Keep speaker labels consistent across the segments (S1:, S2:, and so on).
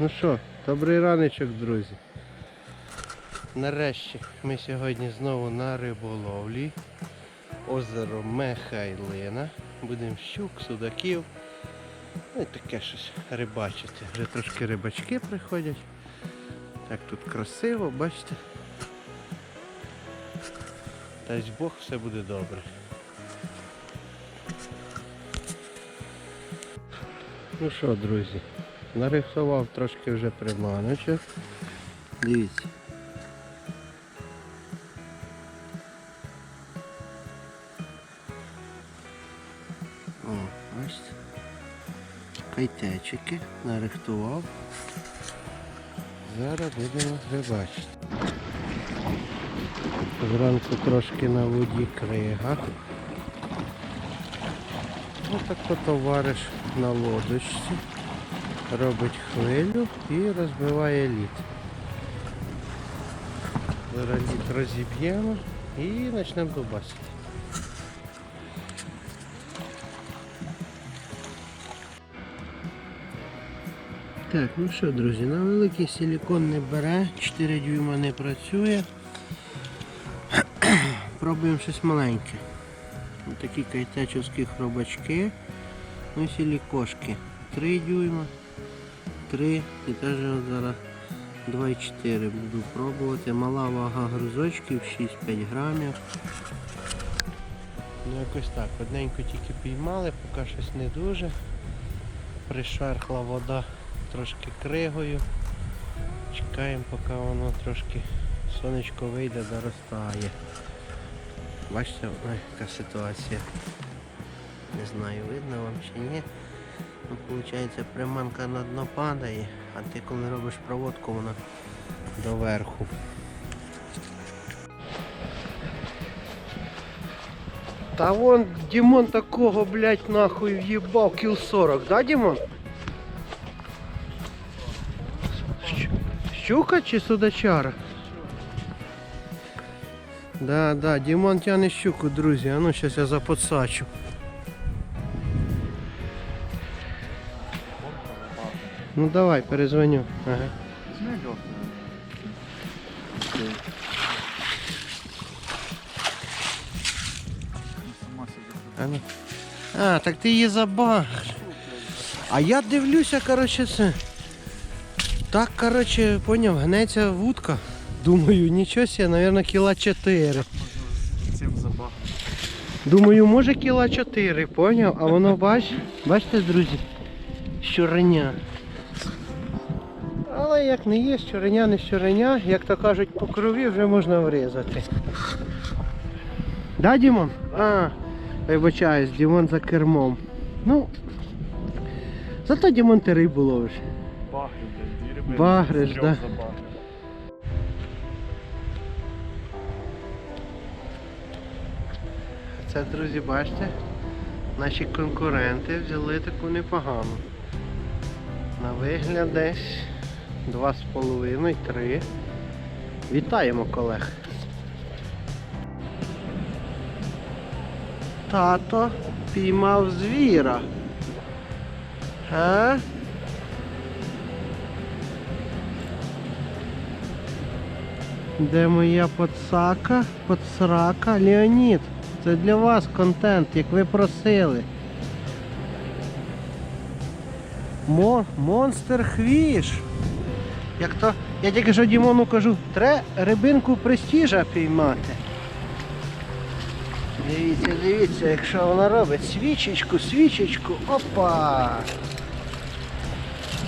S1: Ну що, добрий раночок, друзі. Нарешті ми сьогодні знову на риболовлі. Озеро Михайлина. Будемо щук, судаків. Ну і таке щось рибачити. Вже трошки рибачки приходять. Так тут красиво, бачите. Дасть Бог, все буде добре. Ну що, друзі, нарисував трошки вже приманочок. Дивіться. О, бачите. Кайтечики нарихтував. Зараз будемо рибачити. Зранку трошки на воді крига. Ось так товариш на лодочці. Робить хвилю і розбиває лід. Зараз лід розіб'ємо і почнемо дубасити. Так, ну що, друзі, на великий силікон не бере, 4 дюйма не працює. Пробуємо щось маленьке. Такі кайтечівські хробачки. Ну і силікошки. 3 дюйма, 3 і теж зараз 2,4 буду пробувати. Мала вага грузочків 6-5 грамів. Ну якось так. Одненько тільки піймали, поки щось не дуже. Пришархла вода трошки кригою. Чекаємо, поки воно трошки сонечко вийде, заростає. Бачите, яка ситуація. Не знаю, видно вам чи ні. Виходить, приманка на дно падає, а ти коли робиш проводку, вона доверху. Та вон Дімон такого, блядь, нахуй в'їбав кіл 40, да, Дімон? Щука чи судачара? Да, да, Дімон тягне щуку, друзі. А ну зараз я заподсачу. Ну давай, перезвоню. Ага. А, ну. а, так ти її забагр. А я дивлюся, коротше, це. Так, коротше, поняв, гнеться вудка. Думаю, нічого себе, мабуть, кіла 4.
S2: Цим забагато.
S1: Думаю, може кіла 4, поняв? А воно бач, бачите, друзі, щуреня. Але як не є, щуреня, не щуреня, як то кажуть, по крові вже можна врізати. Да, Дімон? А, вибачаюсь, Дімон за кермом. Ну, зато Дімон ти рибу ловиш.
S2: Багрю, блядь, риби.
S1: Багриш, да. Це, друзі, бачите, наші конкуренти взяли таку непогану. На вигляд десь 2,5-3. Вітаємо колег. Тато піймав звіра. А? Де моя подсака? Подсрака? Леонід, це для вас контент, як ви просили. Мо, монстер хвіш. Як то, я тільки що Дімону кажу, треба рибинку престіжа піймати. Дивіться, дивіться, якщо вона робить свічечку, свічечку, опа!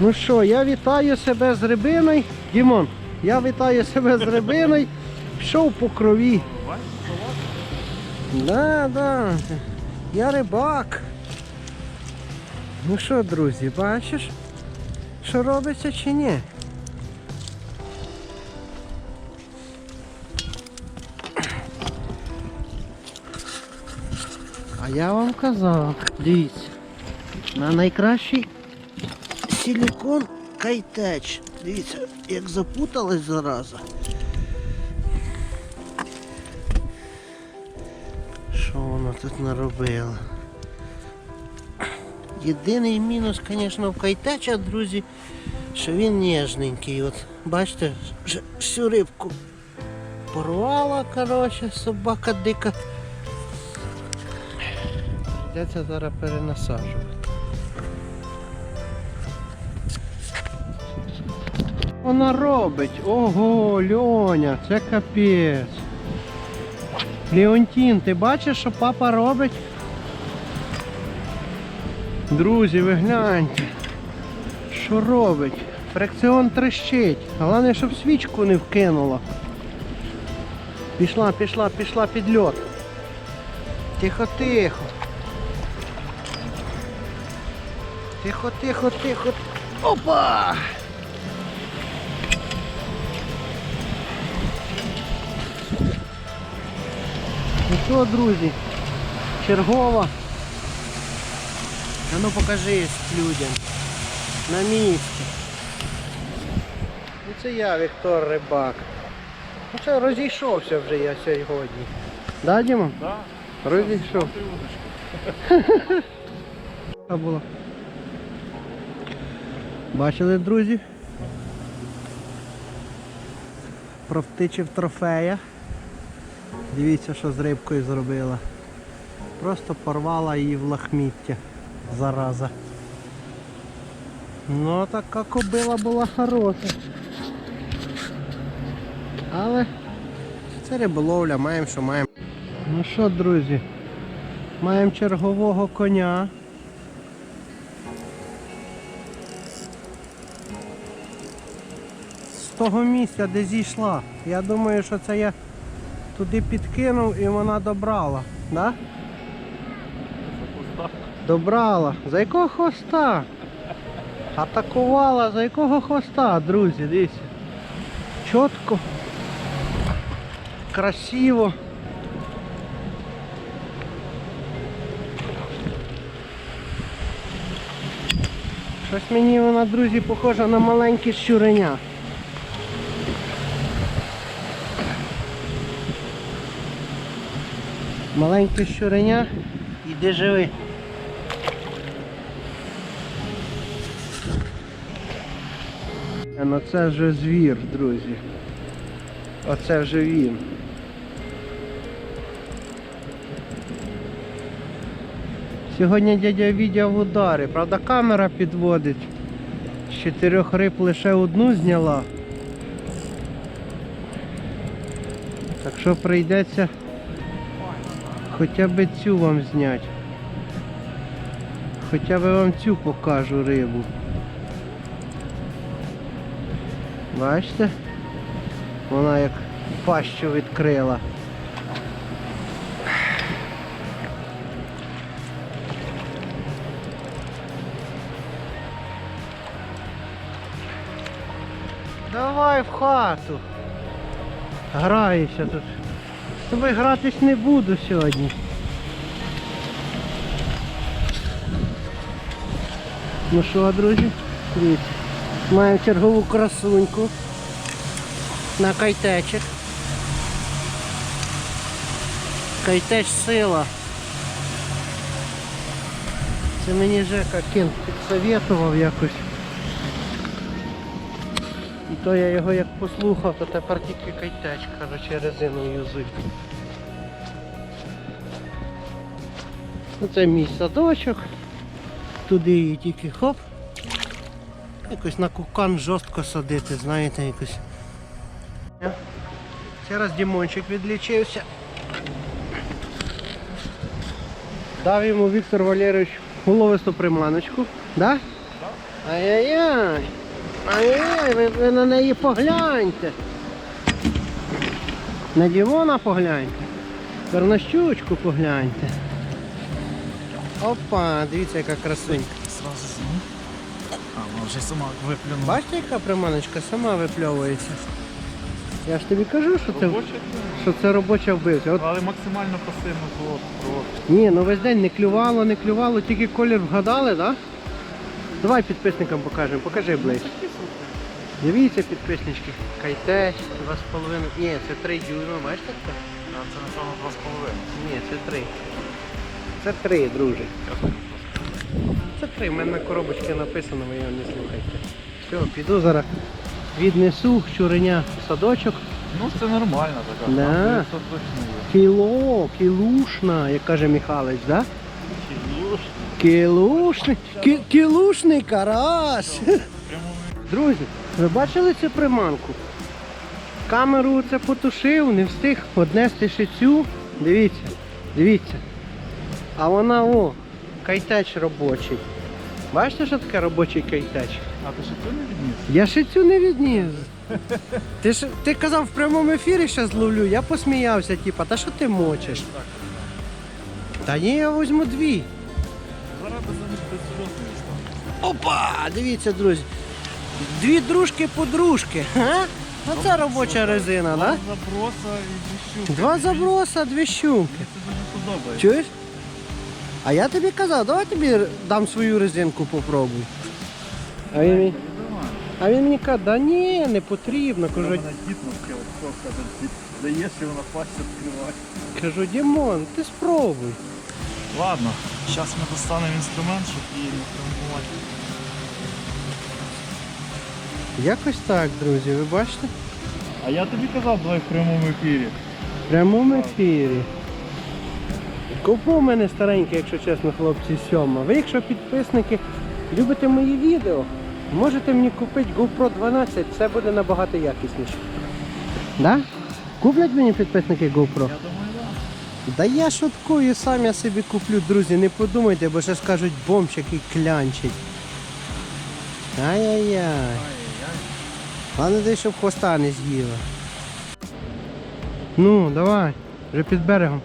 S1: Ну що, я вітаю себе з рибиною. Дімон, я вітаю себе з рибиною. Пішов по крові. Да, да. Я рибак. Ну що, друзі, бачиш, що робиться чи ні? А я вам казав, дивіться, на найкращий силікон кайтеч. Дивіться, як запуталась зараза. Що вона тут наробила? Єдиний мінус, звісно, в кайтеча, друзі, що він ніжненький. От бачите, всю рибку порвала, коротше, собака дика. Прийдеться зараз перенасаджувати. Вона робить. Ого, Льоня, це капець. Леонтін, ти бачиш, що папа робить? Друзі, ви гляньте. Що робить? Фрикціон трещить. Головне, щоб свічку не вкинула. Пішла, пішла, пішла під льот. Тихо, тихо. Тихо, тихо. Опа! Ну що, друзі, чергова. А ну покажись людям. На місці. Ну це я, Віктор Рибак. Ну це розійшовся вже я сьогодні. Да, Діма?
S2: Да?
S1: Розійшов.
S2: Ти
S1: було. Бачили, друзі? Провтичив трофея. Дивіться, що з рибкою зробила. Просто порвала її в лахміття. Зараза. Ну, така кобила була хороша. Але це риболовля, маємо, що маємо. Ну що, друзі, маємо чергового коня. Того місця, де зійшла. Я думаю, що це я туди підкинув і вона добрала. Да? Добрала. За якого хвоста? Атакувала, за якого хвоста, друзі, дивіться. Чітко. Красиво. Щось мені вона, друзі, похожа на маленьке щуреня. Маленьке щуреня, іди живи. Ну це вже звір, друзі. Оце вже він. Сьогодні дядя Відя в ударі. Правда, камера підводить. З чотирьох риб лише одну зняла. Так що прийдеться хоча б цю вам зняти. Хоча б вам цю покажу рибу. Бачите? Вона як пащу відкрила. Давай в хату. Граюся тут. Тобою гратись не буду сьогодні. Ну що, друзі? Дивіться. Маємо чергову красуньку на кайтечик. Кайтеч сила. Це мені Жека Кін підсовєтував якось. І то я його як послухав, то тепер тільки кайтеч, короче, резину юзить. Оце мій садочок. Туди її тільки хоп. Якось на кукан жорстко садити, знаєте, якось. Ще раз Дімончик відлічився. Дав йому Віктор Валерійович головисту приманочку. Да? Ай-яй-яй! Ай-яй-яй, ви, ви на неї погляньте. На Дімона погляньте. Тепер на щучку погляньте. Опа, дивіться, яка красунька.
S2: Сразу зні. А, вона вже сама виплюнула.
S1: Бачите, яка приманочка сама випльовується. Я ж тобі кажу, що це,
S2: Робоча,
S1: що це робоча вбивця. От,
S2: але максимально пасивно було.
S1: ні, ну весь день не клювало, не клювало, тільки колір вгадали, так? Да? Давай підписникам покажемо, покажи ближче.
S2: Такі супер.
S1: Дивіться підписнички. Кайтеч, 2,5. Ні, це 3 дюйма, бачите? це?
S2: А це напевно два з половиною.
S1: Ні, це 3. Це 3, друже. Це 3, в мене на коробочці написано, ви його не слухайте. Все, піду зараз віднесу щуреня в садочок.
S2: Ну це нормально така.
S1: Да.
S2: Це точно є.
S1: Кіло, кілушна, як каже Михайлович, да?
S2: Кілуш.
S1: Кілушний, кі, кілушний карась. Друзі, ви бачили цю приманку? Камеру це потушив, не встиг однести ще цю. Дивіться, дивіться. А вона о, кайтеч робочий. Бачите, що таке робочий кайтеч?
S2: А ти ще це не відніс?
S1: Я ще цю не відніс. Ти ж ти казав в прямому ефірі ще зловлю, я посміявся, типа, та що ти мочиш? Та ні, я візьму дві. Опа! Дивіться, друзі. Дві дружки-подружки. Га? Оце робоча резина,
S2: Два
S1: так?
S2: заброса і дві щуки.
S1: Два заброса, дві щуки. Чуєш? А я тобі казав, давай тобі дам свою резинку попробуй. А він мені, а він мені каже, да ні, не потрібно. Кажу,
S2: Вона дітно вчила, що каже, даєш і вона пасть відкриває.
S1: кажу, Дімон, ти спробуй.
S2: Ладно, зараз ми достанемо інструмент, щоб її не травмувати.
S1: Якось так, друзі, ви бачите?
S2: А я тобі казав, давай в прямому ефірі.
S1: В прямому ефірі. GoPro у мене стареньке, якщо чесно, хлопці, сьома. Ви, якщо підписники, любите мої відео, можете мені купити GoPro 12, це буде набагато якісніше. Да? Куплять мені підписники GoPro?
S2: Я думаю, так.
S1: Да я шуткую, сам я собі куплю, друзі, не подумайте, бо ще скажуть бомж, який клянчить. Ай-яй-яй.
S2: Ай-яй-яй.
S1: Дай, щоб хвоста не з'їла. Ну, давай, вже під берегом.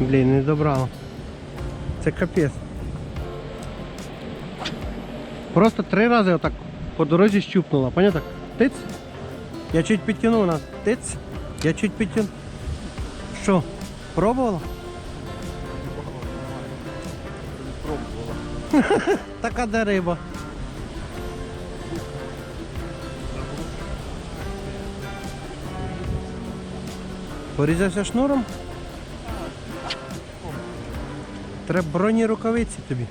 S1: Блін, не добрала. Це капець. Просто три рази отак по дорозі щупнула, понятно? Тиц. Я чуть підтягнув нас. Тиц. Я чуть підтягнув. Що? Пробувала?
S2: Пробувала.
S1: Така де риба. Порізався шнуром? Треба броні рукавиці тобі.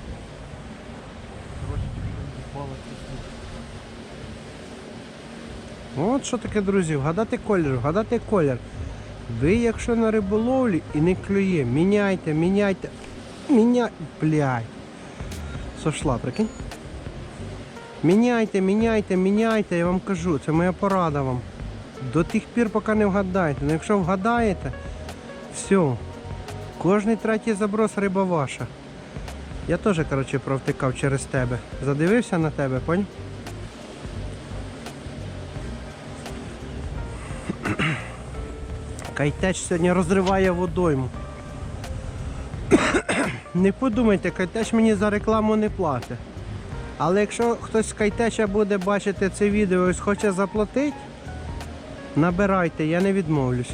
S1: От що таке, друзі, вгадати колір, вгадати колір. Ви, якщо на риболовлі і не клює, міняйте, міняйте. Міняй. Блядь. Сошла, прикинь. Міняйте, міняйте, міняйте, я вам кажу, це моя порада вам. До тих пір, поки не вгадаєте. Ну якщо вгадаєте, все. Кожний третій заброс риба ваша. Я теж, коротше, провтикав через тебе. Задивився на тебе, поняв? Кайтеч сьогодні розриває водойму. Не подумайте, кайтеч мені за рекламу не платить. Але якщо хтось з кайтеча буде бачити це відео і хоче заплатити, набирайте, я не відмовлюсь.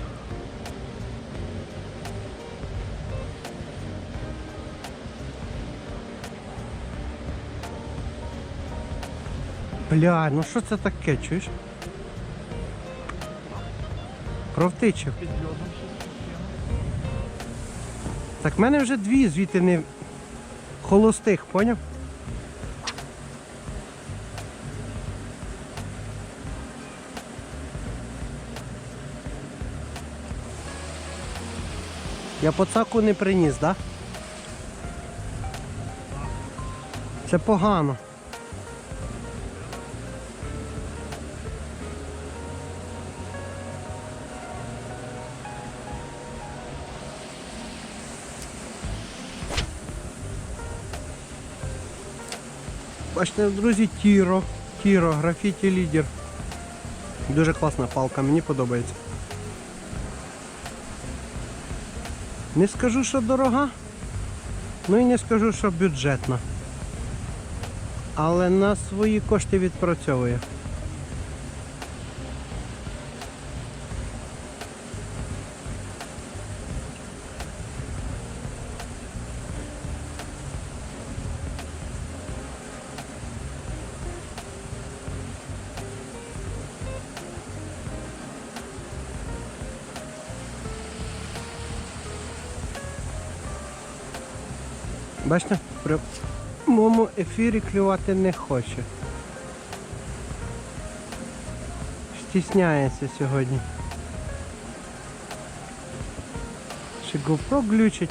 S1: Бля, ну що це таке, чуєш? Провтичив. Так в мене вже дві звідти не холостих, поняв? Я поцаку не приніс, так? Да? Це погано. Бачите, друзі, Тіро. Тіро, графіті лідер. Дуже класна палка, мені подобається. Не скажу, що дорога, ну і не скажу, що бюджетна. Але на свої кошти відпрацьовує. Бачите? При... моєму ефірі клювати не хоче. Стісняється сьогодні. Ще GoPro глючить.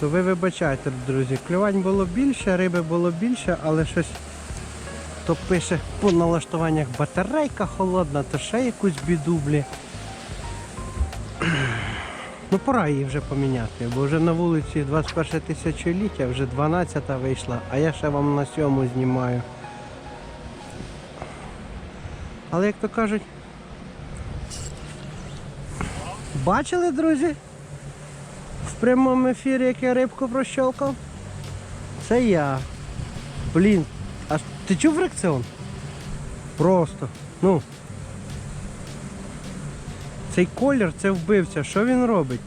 S1: То ви вибачайте, друзі. Клювань було більше, риби було більше, але щось то пише по налаштуваннях батарейка холодна, то ще якусь біду, блі. Пора її вже поміняти, бо вже на вулиці 21 тисячоліття, вже 12 вийшла, а я ще вам на сьому знімаю. Але як то кажуть. Бачили, друзі? В прямому ефірі, як я рибку прощолкав? Це я. Блін, а ти чув фрикціон? Просто. Ну. Цей колір це вбивця. Що він робить?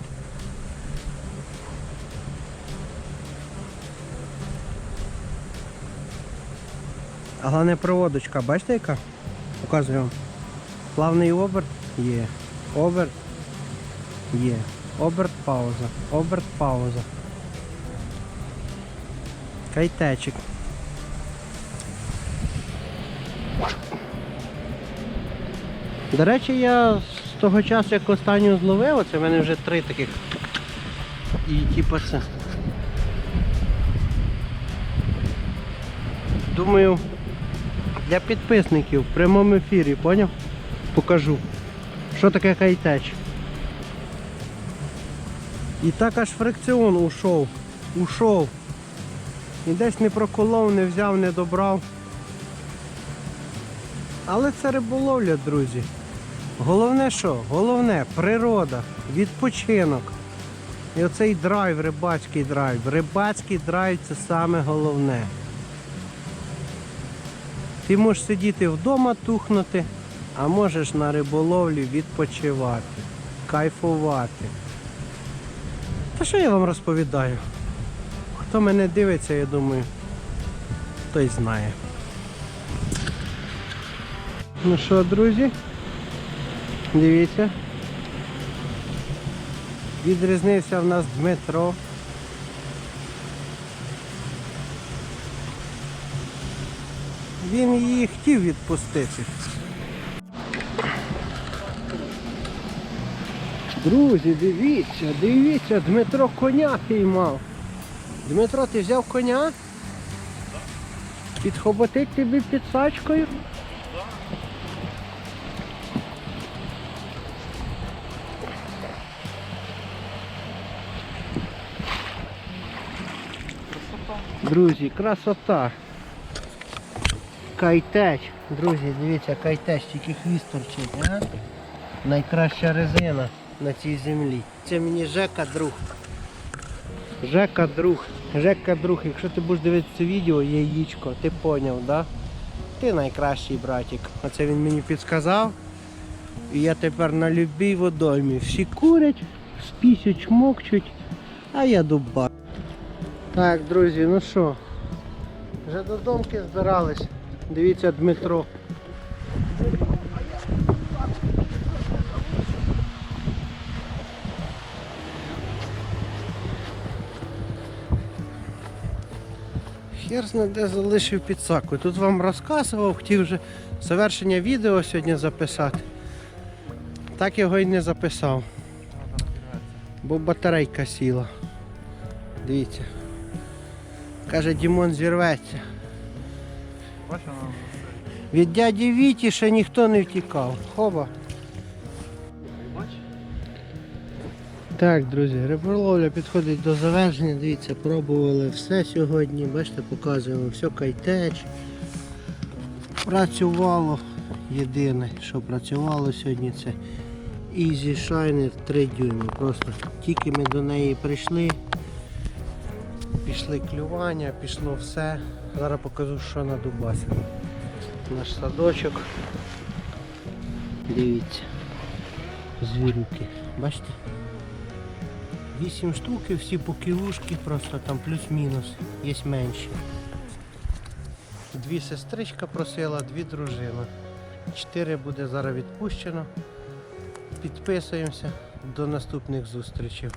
S1: А головне проводочка, бачите яка? Показую вам. Плавний оберт є. Оберт є. Оберт пауза. Оберт пауза. Кайтечик. До речі, я того часу, як останню зловив, оце в мене вже три таких. І типу це. Думаю, для підписників в прямому ефірі, поняв? Покажу. Що таке кайтеч. І так аж фрикціон ушов. Ушов. І десь не проколов, не взяв, не добрав. Але це риболовля, друзі. Головне що? Головне природа, відпочинок. І оцей драйв, рибацький драйв. Рибацький драйв це саме головне. Ти можеш сидіти вдома тухнути, а можеш на риболовлі відпочивати, кайфувати. Та що я вам розповідаю? Хто мене дивиться, я думаю, той знає. Ну що, друзі? Дивіться. Відрізнився в нас Дмитро. Він її хотів відпустити. Друзі, дивіться, дивіться, Дмитро коня піймав. Дмитро, ти взяв коня? Підхоботить тобі підсачкою? Друзі, красота. Кайтеч. Друзі, дивіться, кайтеч, тільки хвіст торчить, а? Найкраща резина на цій землі. Це мені Жека друг. Жека друг. Жека друг, якщо ти будеш дивитися відео, яєчко, ти поняв, да? Ти найкращий братик. Оце він мені підсказав. І я тепер на любій водоймі. Всі курять, спісють, чмокчуть, а я дуба. Так, друзі, ну що, вже до домки збирались. Дивіться Дмитро. Хер зна де залишив підсаку. Тут вам розказував, хотів вже завершення відео сьогодні записати. Так його і не записав, бо батарейка сіла. Дивіться. Каже, Дімон зірветься. Від дяді Віті ще ніхто не втікав. Хоба. Так, друзі, риболовля підходить до завершення. Дивіться, пробували все сьогодні. Бачите, показуємо, все кайтеч. Працювало. Єдине, що працювало сьогодні, це Easy Shiner 3 дюйми. Просто тільки ми до неї прийшли. Пішли клювання, пішло все. Зараз покажу, що на Дубасі. Наш садочок. Дивіться. Звірюки. Бачите? Вісім штук, всі по кілушки, просто там плюс-мінус, є менші. Дві сестричка просила, дві дружина. Чотири буде зараз відпущено. Підписуємося. До наступних зустрічей.